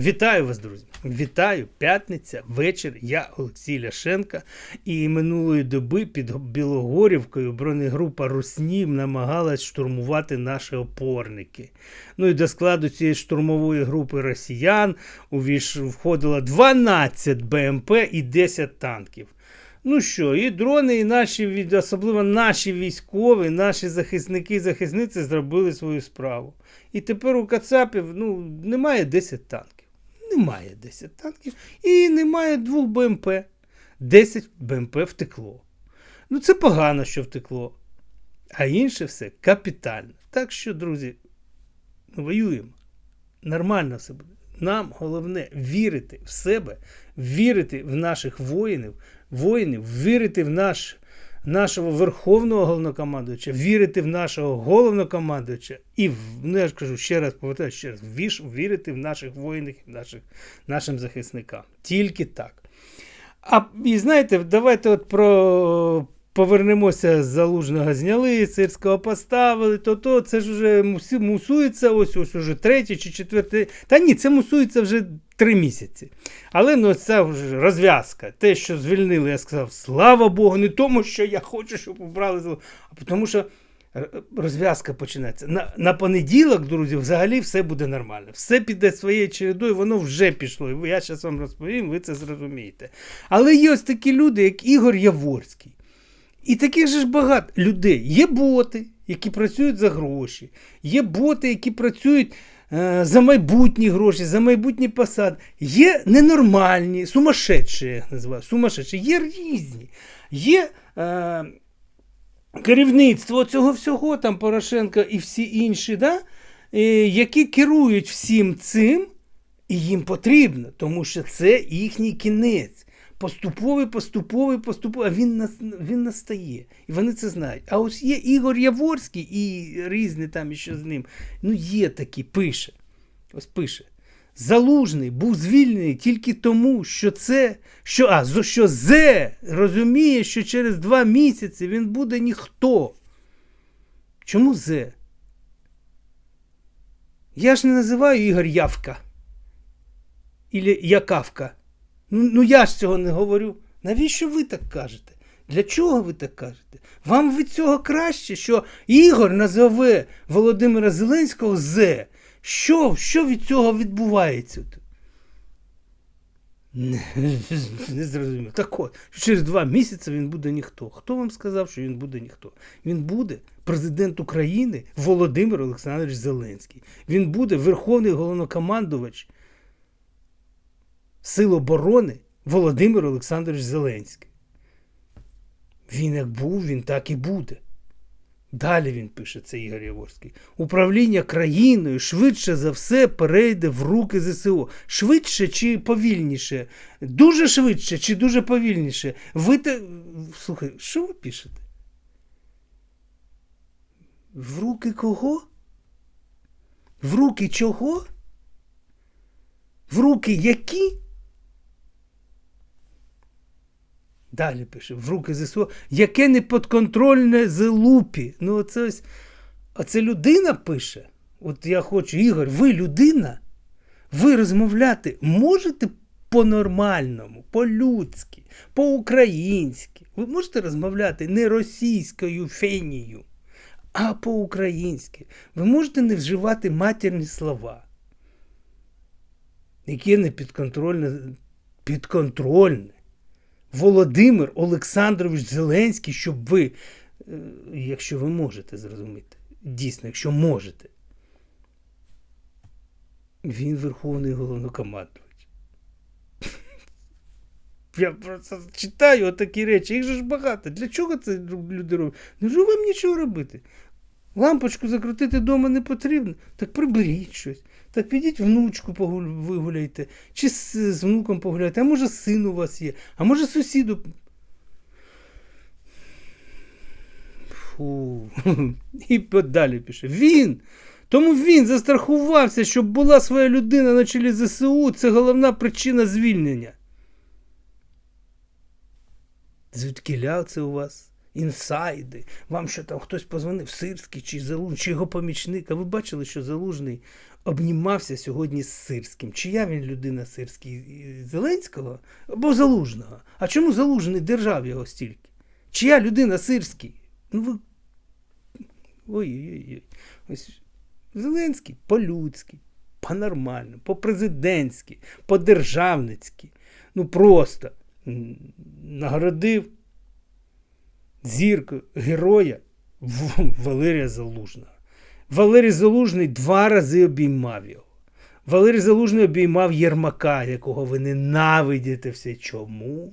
Вітаю вас, друзі! Вітаю! П'ятниця, вечір. Я Олексій Ляшенка. І минулої доби під Білогорівкою бронегрупа Руснім намагалась штурмувати наші опорники. Ну і до складу цієї штурмової групи росіян входило 12 БМП і 10 танків. Ну що, і дрони, і наші, особливо наші військові, наші захисники і захисниці зробили свою справу. І тепер у Кацапів ну, немає 10 танків. Немає 10 танків і немає двох БМП. 10 БМП втекло. Ну, це погано, що втекло. А інше все капітально. Так що, друзі, воюємо. Нормально все буде. Нам головне вірити в себе, вірити в наших воїнів, воїнів, вірити в наш, нашого верховного головнокомандуюча, вірити в нашого головнокомандуюча і, ну я ж кажу ще раз, повертаю ще раз, віш, вірити в наших воїнів, наших, нашим захисникам. Тільки так. А і знаєте, давайте от про. Повернемося з залужного зняли, Сирського поставили, то то це ж вже мусується ось ось уже третій чи четвертий. Та ні, це мусується вже три місяці. Але ну це вже розв'язка. Те, що звільнили, я сказав, слава Богу, не тому, що я хочу, щоб убрали а тому, що розв'язка починається. На, на понеділок, друзі, взагалі все буде нормально. Все піде своєю чередою, воно вже пішло. Я зараз вам розповім, ви це зрозумієте. Але є ось такі люди, як Ігор Яворський. І таких же ж багато людей. Є боти, які працюють за гроші, є боти, які працюють е, за майбутні гроші, за майбутні посади. Є ненормальні, сумасшедші, я їх називаю, сумасшедші, є різні. Є е, керівництво цього всього, там Порошенко і всі інші, да? е, які керують всім цим, і їм потрібно, тому що це їхній кінець. Поступовий, поступовий, поступовий, а він, він настає. І вони це знають. А ось є Ігор Яворський і різні там ще з ним. Ну, є такі, пише. Ось пише. Залужний був звільнений тільки тому, що це, що, а, що Зе розуміє, що через два місяці він буде ніхто. Чому Зе? Я ж не називаю Ігор Явка. Ілі Якавка. Ну, ну я ж цього не говорю. Навіщо ви так кажете? Для чого ви так кажете? Вам від цього краще, що Ігор назове Володимира Зеленського Зе. Що, що від цього відбувається? Не, не зрозумів. Так от, через два місяці він буде ніхто. Хто вам сказав, що він буде ніхто? Він буде президент України Володимир Олександрович Зеленський. Він буде верховний головнокомандувач Сил оборони Володимир Олександрович Зеленський. Він як був, він так і буде. Далі він пише, це Ігор Яворський. Управління країною швидше за все перейде в руки ЗСУ. Швидше чи повільніше? Дуже швидше чи дуже повільніше? Ви те. Слухай, що ви пишете? В руки кого? В руки чого? В руки які? Далі пише, в руки ЗСУ, яке не підконтрольне Зелупі. Ну, оце ось, оце людина пише. От я хочу, Ігор, ви людина? Ви розмовляти можете по-нормальному, по-людськи, по-українськи. Ви можете розмовляти не російською фенію, а по-українськи. Ви можете не вживати матірні слова, яке не підконтрольне, підконтрольне. Володимир Олександрович Зеленський, щоб ви, е, якщо ви можете зрозуміти, дійсно, якщо можете, він верховний головнокомандувач. Я просто читаю отакі речі, їх же ж багато. Для чого це люди роблять? Ну що вам нічого робити? Лампочку закрутити вдома не потрібно, так приберіть щось. Так підіть внучку вигуляйте, чи з, з внуком погуляйте, а може син у вас є, а може сусіду. Фу. І далі пише. Він. Тому він застрахувався, щоб була своя людина на чолі ЗСУ. Це головна причина звільнення. Звідкіля це у вас? Інсайди. Вам що там хтось позвонив, Сирський чи Залужний, чи його помічник. А ви бачили, що Залужний обнімався сьогодні з Сирським. Чия він людина Сирський І Зеленського або Залужного? А чому Залужний держав його стільки? Чия людина Сирський? Ну ви. Ой-ой-ой. Ось Зеленський по-людськи, по-нормально, по-президентськи, по-державницьки. Ну просто нагородив зіркою героя Валерія Залужного. Валерій Залужний два рази обіймав його. Валерій Залужний обіймав Єрмака, якого ви ненавидите все. Чому?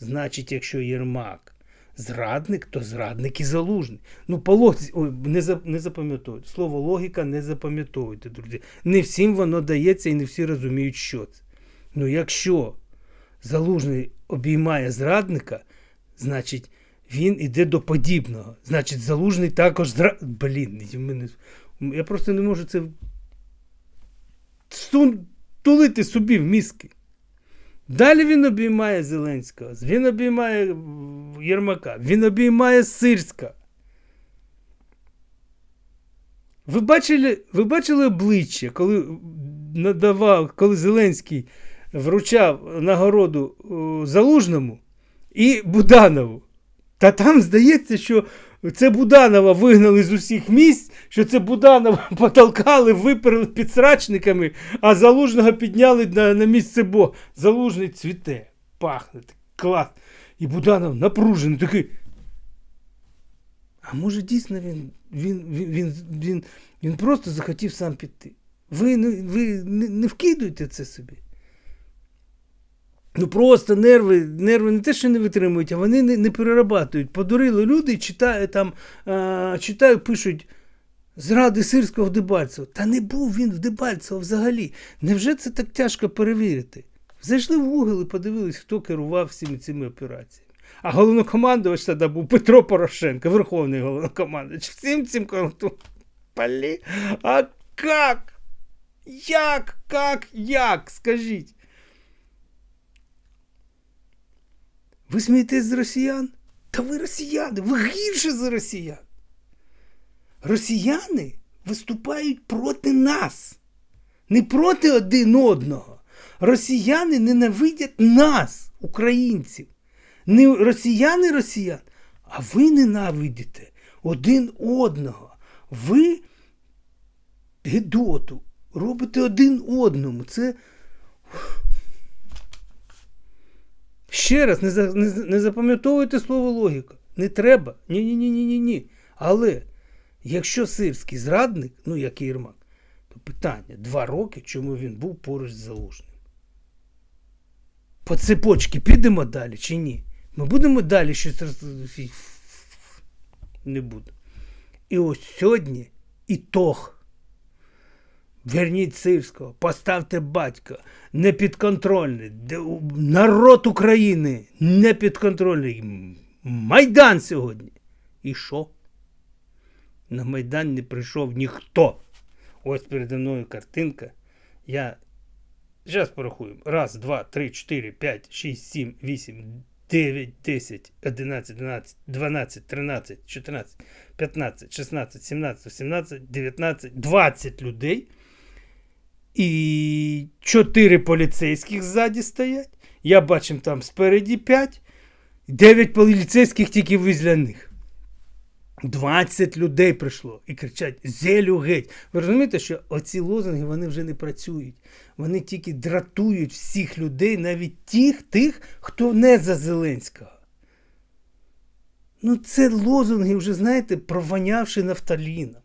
Значить, якщо Єрмак зрадник, то зрадник і залужний. Ну, по логіці, ой, не, за- не запам'ятовуйте. Слово логіка не запам'ятовуйте, друзі. Не всім воно дається і не всі розуміють, що це. Ну, якщо залужний обіймає зрадника, значить він іде до подібного. Значить, залужний також зра... Блін, мене... я просто не можу це стун- тулити собі в мізки. Далі він обіймає Зеленського, він обіймає Єрмака, він обіймає Сирська. Ви бачили, ви бачили обличчя, коли надавав, коли Зеленський вручав нагороду о, Залужному і Буданову. Та там здається, що це Буданова вигнали з усіх місць, що це Буданова потолкали, виперли підсрачниками, а залужного підняли на, на місце бо. Залужний цвіте, пахне, клас. І Буданов напружений, такий. А може дійсно він, він, він, він, він, він просто захотів сам піти. Ви, ви не, не вкидуйте це собі. Ну просто нерви, нерви не те, що не витримують, а вони не, не перерабатують. Подурили люди, читають там, а, читають, пишуть зради сирського в. Та не був він в Дебальцево взагалі. Невже це так тяжко перевірити? Зайшли в Google і подивились, хто керував всіми цими операціями. А головнокомандувач тоді був Петро Порошенко, верховний головнокомандувач. Всім цим конту. А як? Як? Як? Як? Скажіть. Ви смієтесь з росіян? Та ви росіяни, ви гірше за росіян. Росіяни виступають проти нас, не проти один одного. Росіяни ненавидять нас, українців. Не росіяни росіян, а ви ненавидите один одного. Ви гидоту робите один одному. Це Ще раз, не, за, не, не запам'ятовуйте слово логіка. Не треба. Ні-ні-ні-ні-ні. Але якщо сирський зрадник, ну як і Єрмак, то питання: два роки, чому він був поруч з залужним? По цепочці підемо далі чи ні? Ми будемо далі щось роз- не буде. І ось сьогодні ітог. Верніть Сирського, поставте батька, непідконтрольний. Народ України непідконтрольний. Майдан сьогодні. І що? На Майдан не прийшов ніхто. Ось передо мною картинка. Я. Зараз порахуємо. Раз, два, три, чотири, п'ять, шість, сім, вісім, дев'ять, десять, одинадцять, дванадцять, дванадцять, тринадцять, чотирнадцять, п'ятнадцять, шістнадцять, сімнадцять, сімнадцять, дев'ятнадцять, двадцять людей. І чотири поліцейських ззаді стоять. Я бачив там спереді п'ять. Дев'ять поліцейських тільки візля них. 20 людей прийшло і кричать Зелю геть. Ви розумієте, що оці лозунги вони вже не працюють. Вони тільки дратують всіх людей, навіть тих, тих, хто не за Зеленського. Ну, це лозунги вже, знаєте, провонявши нафталіном.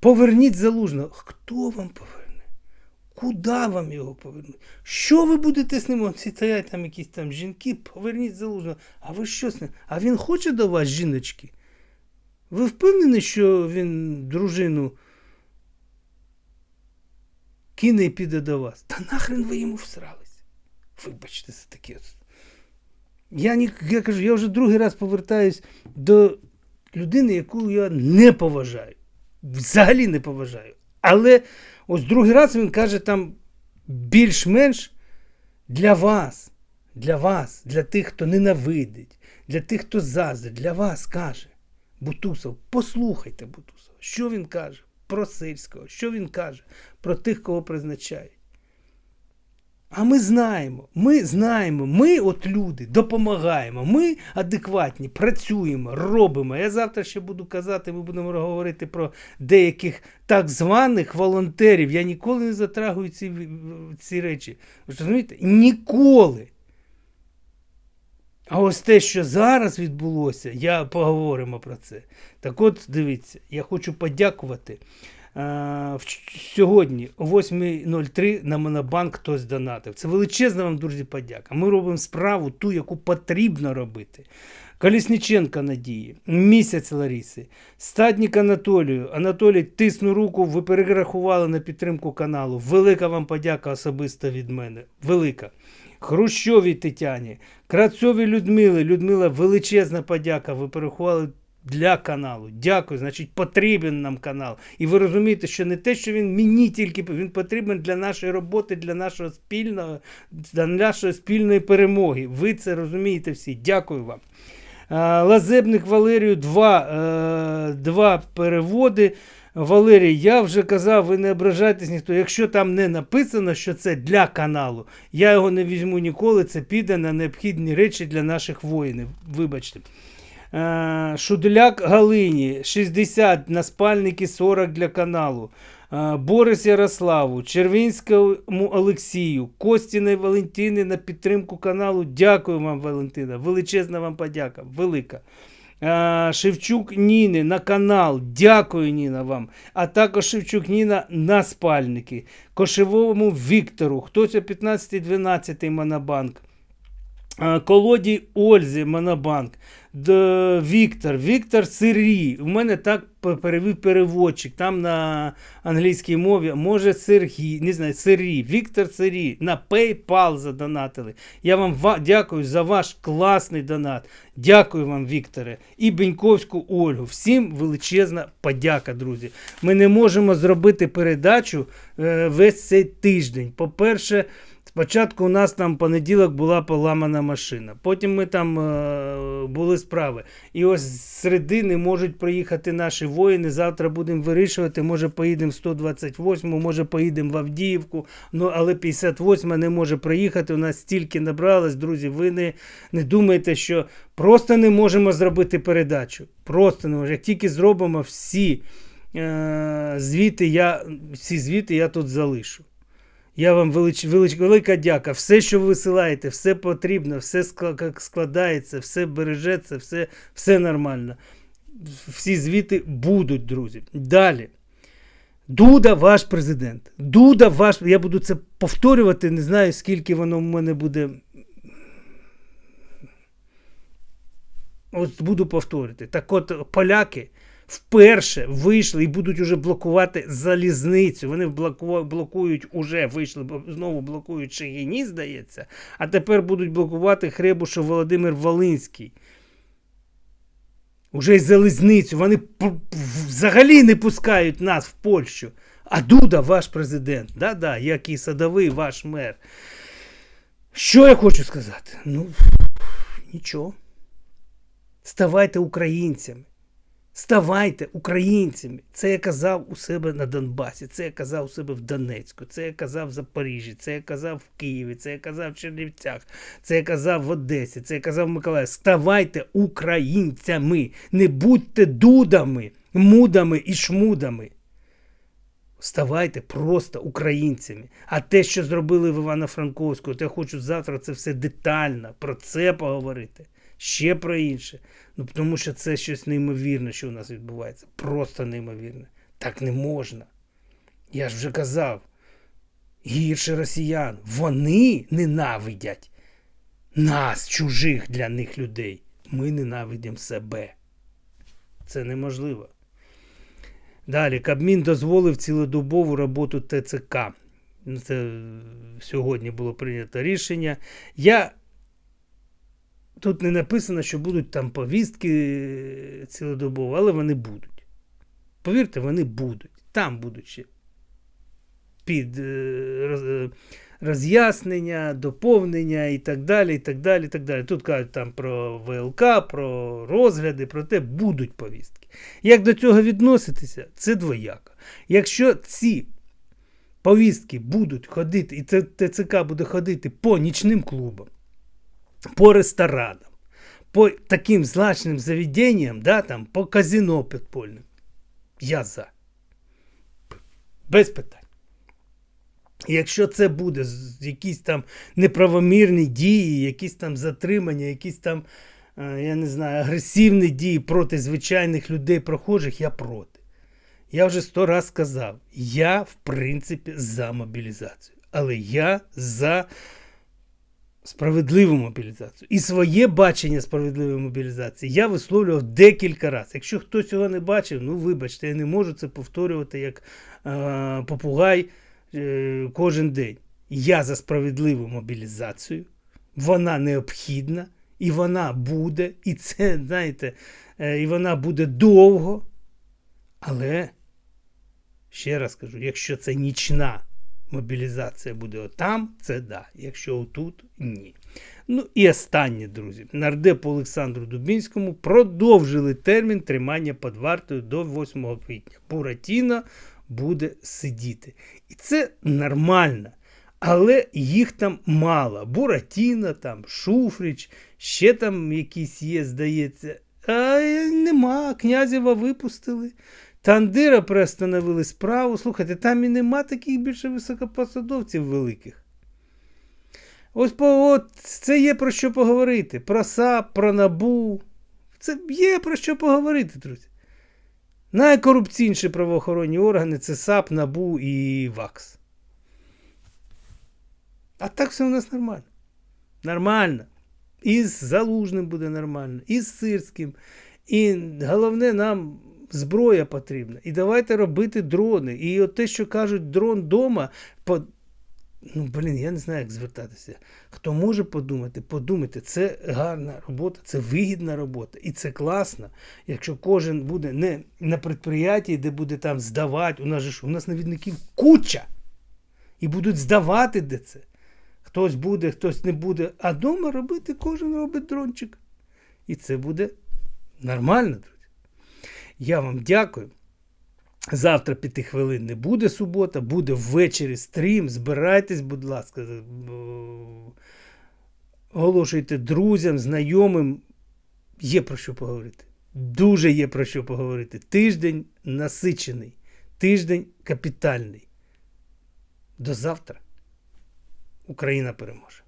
Поверніть залужного. Хто вам поверне? Куди вам його повернуть? Що ви будете з ним? От Стоять там якісь там жінки, поверніть залужного. А ви що з ним? А він хоче до вас, жіночки? Ви впевнені, що він дружину кине і піде до вас? Та нахрен ви йому всрались? Вибачте за таке. Я, ні, я кажу, я вже другий раз повертаюсь до людини, яку я не поважаю. Взагалі не поважаю. Але ось другий раз він каже там більш-менш для вас, для вас, для тих, хто ненавидить, для тих, хто заздрить, для вас каже. Бутусов, послухайте Бутусова, що він каже. про сирського, що він каже про тих, кого призначають. А ми знаємо, ми знаємо, ми, от люди, допомагаємо, ми адекватні, працюємо, робимо. Я завтра ще буду казати, ми будемо говорити про деяких так званих волонтерів. Я ніколи не затрагую ці, ці речі. Ви розумієте? Ніколи. А ось те, що зараз відбулося, я поговоримо про це. Так от, дивіться, я хочу подякувати. А, сьогодні о 8.03 на Монобанк хтось донатив. Це величезна вам, друзі, подяка. Ми робимо справу ту, яку потрібно робити. Колісниченка Надії, місяць Ларіси, Стаднік Анатолію. Анатолій, тисну руку, ви перерахували на підтримку каналу. Велика вам подяка особисто від мене. Велика. Хрущовій Тетяні, Крацьовій Людмили. Людмила, величезна подяка. Ви перерахували для каналу. Дякую. Значить, потрібен нам канал. І ви розумієте, що не те, що він мені тільки він потрібен для нашої роботи, для нашого спільного, для нашої спільної перемоги. Ви це розумієте всі. Дякую вам. Лазебник Валерію, два, е, два переводи. Валерій, я вже казав, ви не ображайтесь ніхто. Якщо там не написано, що це для каналу, я його не візьму ніколи. Це піде на необхідні речі для наших воїнів. Вибачте. Е, Шуделяк Галині 60 на спальники 40 для каналу. Е, Борис Ярославу, Червінському Олексію, Костіної Валентини на підтримку каналу. Дякую вам, Валентина. Величезна вам подяка. Велика. Е, Шевчук Ніни на канал. Дякую, Ніна вам. А також Шевчук Ніна на спальники. Кошевому Віктору. Хтось о 15-12 Монобанк. Колоді Ользі Монобанк. Віктор, Віктор Сирій. У мене так перевів переводчик. Там на англійській мові може Сергій, не знаю, Сирій, Віктор Сирій. На PayPal задонатили. Я вам дякую за ваш класний донат. Дякую вам, Вікторе. І Беньковську Ольгу. Всім величезна подяка, друзі. Ми не можемо зробити передачу е, весь цей тиждень. По-перше, Спочатку у нас там понеділок була поламана машина, потім ми там е, були справи. І ось з середини можуть приїхати наші воїни. Завтра будемо вирішувати. Може поїдемо в 128, може поїдемо в Авдіївку. Ну але 58 не може приїхати. У нас стільки набралось, друзі. Ви не, не думайте, що просто не можемо зробити передачу. Просто не можемо. Як тільки зробимо всі е, звіти, я всі звіти я тут залишу. Я вам велич, велич, велика дяка. Все, що ви висилаєте, все потрібно, все складається, все бережеться, все, все нормально. Всі звіти будуть, друзі. Далі. Дуда ваш президент. Дуда ваш. Я буду це повторювати, не знаю, скільки воно в мене буде. Ось буду повторювати. Так от поляки вперше вийшли і будуть уже блокувати залізницю. Вони блокують уже вийшли, знову блокують Шегіні, здається, а тепер будуть блокувати Хребушев Володимир Волинський. Уже й залізницю. Вони взагалі не пускають нас в Польщу. А Дуда ваш президент. Да-да, як і садовий ваш мер. Що я хочу сказати? Ну, нічого. Ставайте українцями. Ставайте українцями. Це я казав у себе на Донбасі, це я казав у себе в Донецьку, це я казав в Запоріжжі, це я казав в Києві, це я казав в Чернівцях, це я казав в Одесі, це я казав в Миколаїві. Ставайте українцями, не будьте дудами, мудами і шмудами. Ставайте просто українцями. А те, що зробили в Івано-Франковську, то я хочу завтра це все детально про це поговорити ще про інше. Ну тому що це щось неймовірне, що у нас відбувається. Просто неймовірне. Так не можна. Я ж вже казав. Гірше росіян. Вони ненавидять нас, чужих для них людей. Ми ненавидимо себе. Це неможливо. Далі, Кабмін дозволив цілодобову роботу ТЦК. Це сьогодні було прийнято рішення. Я Тут не написано, що будуть там повістки цілодобово, але вони будуть. Повірте, вони будуть. Там будуть ще під е, роз'яснення, доповнення і так далі. і так далі, і так далі. Тут кажуть там про ВЛК, про розгляди, про те, будуть повістки. Як до цього відноситися, це двояко. Якщо ці повістки будуть ходити, і ТЦК буде ходити по нічним клубам, по ресторанам, по таким злачним заведенням, да, там, по казино підпольним, я за. Без питань. Якщо це буде якісь там неправомірні дії, якісь там затримання, якісь там, е, я не знаю, агресивні дії проти звичайних людей прохожих, я проти. Я вже сто раз сказав, я в принципі за мобілізацію, але я за справедливу мобілізацію. І своє бачення справедливої мобілізації я висловлював декілька разів. Якщо хтось цього не бачив, ну вибачте, я не можу це повторювати як е, попугай е, кожен день. Я за справедливу мобілізацію, вона необхідна, і вона буде, і це, знаєте, е, і вона буде довго. Але, ще раз кажу, якщо це нічна мобілізація буде отам, це да. Якщо отут, ні. Ну і останнє, друзі. Нардепу Олександру Дубінському продовжили термін тримання під вартою до 8 квітня. Буратіно буде сидіти. І це нормально. Але їх там мало. Буратіно, там, Шуфрич, ще там якісь є, здається. А нема. Князєва випустили. Тандира приостановили справу. Слухайте, там і нема таких більше високопосадовців великих. Ось по, от, це є про що поговорити. Про САП, про НАБУ. Це є про що поговорити, друзі. Найкорупційніші правоохоронні органи це САП, НАБУ і ВАКС. А так все у нас нормально. Нормально. І з Залужним буде нормально, і з Сирським. І головне, нам зброя потрібна. І давайте робити дрони. І от те, що кажуть, дрон вдома, по... ну, блін, я не знаю, як звертатися. Хто може подумати, подумайте, це гарна робота, це вигідна робота. І це класно, якщо кожен буде не на підприємстві, де буде там здавати. У нас же ж у нас навідників куча. І будуть здавати де це. Хтось буде, хтось не буде. А вдома робити кожен робить дрончик. І це буде нормально, друзі. Я вам дякую. Завтра п'яти хвилин не буде субота, буде ввечері стрім. Збирайтесь, будь ласка. Оголошуйте друзям, знайомим. Є про що поговорити. Дуже є про що поговорити. Тиждень насичений, тиждень капітальний. До завтра. Україна переможе.